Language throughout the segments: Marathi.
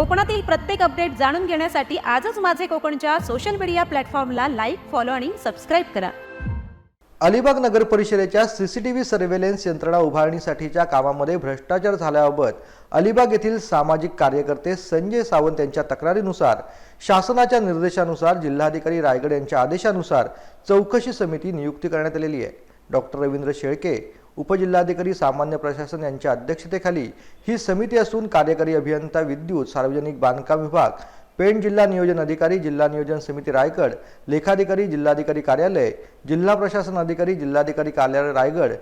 कोकणातील प्रत्येक अपडेट जाणून घेण्यासाठी आजच माझे कोकणच्या सोशल मीडिया प्लॅटफॉर्मला लाईक फॉलो आणि सबस्क्राईब करा. अलिबाग नगर परिषदेच्या सीसीटीव्ही सर्व्हेलन्स यंत्रणा उभारणीसाठीच्या कामामध्ये भ्रष्टाचार झाल्याबाबत अलिबाग येथील सामाजिक कार्यकर्ते संजय सावंत यांच्या तक्रारीनुसार शासनाच्या निर्देशानुसार जिल्हाधिकारी रायगड यांच्या आदेशानुसार चौकशी समिती नियुक्ती करण्यात आलेली आहे. डॉक्टर रवींद्र शेळके उपजिल्हाधिकारी सामान्य प्रशासन यांच्या अध्यक्षतेखाली ही समिती असून कार्यकारी अभियंता विद्युत सार्वजनिक बांधकाम विभाग पेण जिल्हा नियोजन अधिकारी जिल्हा नियोजन समिती रायगड लेखाधिकारी जिल्हाधिकारी कार्यालय जिल्हा प्रशासन अधिकारी जिल्हाधिकारी कार्यालय रायगड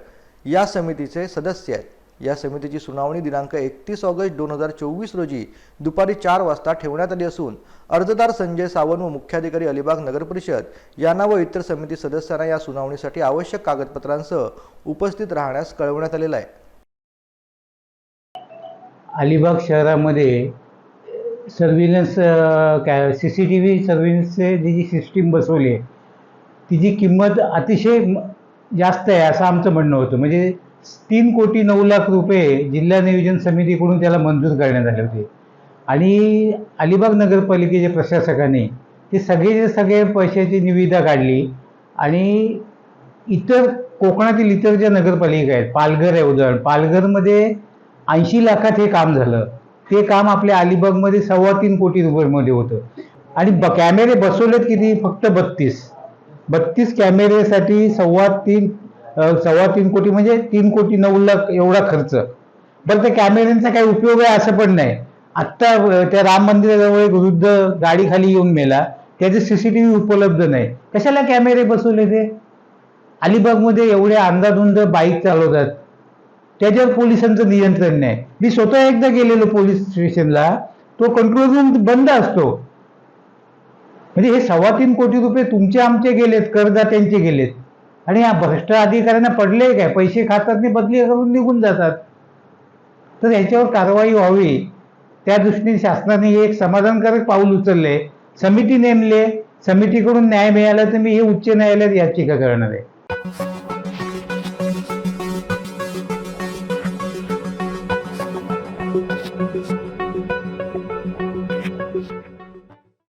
या समितीचे सदस्य आहेत. या समितीची सुनावणी दिनांक एकतीस ऑगस्ट दोन हजार चोवीस रोजी दुपारी चार वाजता ठेवण्यात आली असून अर्जदार संजय सावंत व मुख्याधिकारी अलिबाग नगरपरिषद यांना व इतर समिती सदस्यांना या सुनावणीसाठी आवश्यक कागदपत्रांसह उपस्थित राहण्यास कळवण्यात आलेलं आहे. अलिबाग शहरामध्ये सर्व्हिलन्स काय सी सी टी व्ही सर्व्हिलन्सचे जी जी सिस्टीम बसवली आहे तिची किंमत अतिशय जास्त आहे असं आमचं म्हणणं होतं. म्हणजे तीन कोटी नऊ लाख रुपये जिल्हा नियोजन समितीकडून त्याला मंजूर करण्यात आले होते. आणि अलिबाग नगरपालिकेच्या प्रशासकाने ते सगळेचे सगळे पैशाची निविदा काढली आणि इतर कोकणातील इतर ज्या नगरपालिका आहेत पालघर आहे उदाहरण. पालघरमध्ये ऐंशी लाखात हे काम झालं. ते काम आपल्या अलिबागमध्ये सव्वा तीन कोटी रुपयामध्ये होतं. आणि ब कॅमेरे बसवलेत किती? फक्त बत्तीस. बत्तीस कॅमेरेसाठी सव्वा तीन सव्वा तीन कोटी म्हणजे तीन कोटी नऊ लाख एवढा खर्च. बरं त्या कॅमेऱ्यांचा काही उपयोग आहे असं पण नाही. आत्ता त्या राम मंदिराजवळ एक वृद्ध गाडीखाली येऊन मेला. त्याचे सीसीटीव्ही उपलब्ध नाही. कशाला कॅमेरे बसवले ते? अलिबागमध्ये एवढे अंधाधुंद बाईक चालवतात. त्याच्यावर पोलिसांचं नियंत्रण नाही. मी स्वतः एकदा गेलेलो पोलीस स्टेशनला. तो कंट्रोल रूम बंद असतो. म्हणजे हे सव्वा तीन कोटी रुपये तुमचे आमचे गेलेत करदात्यांचे गेलेत. आणि या भ्रष्ट अधिकाऱ्यांना पडले काय? पैसे खातात आणि बदली करून निघून जातात. तर याच्यावर कारवाई व्हावी. त्या दृष्टीने शासनाने हे एक समाधानकारक पाऊल उचलले. समिती नेमले. समितीकडून न्याय मिळाला तर मी हे उच्च न्यायालयात याचिका करणार आहे.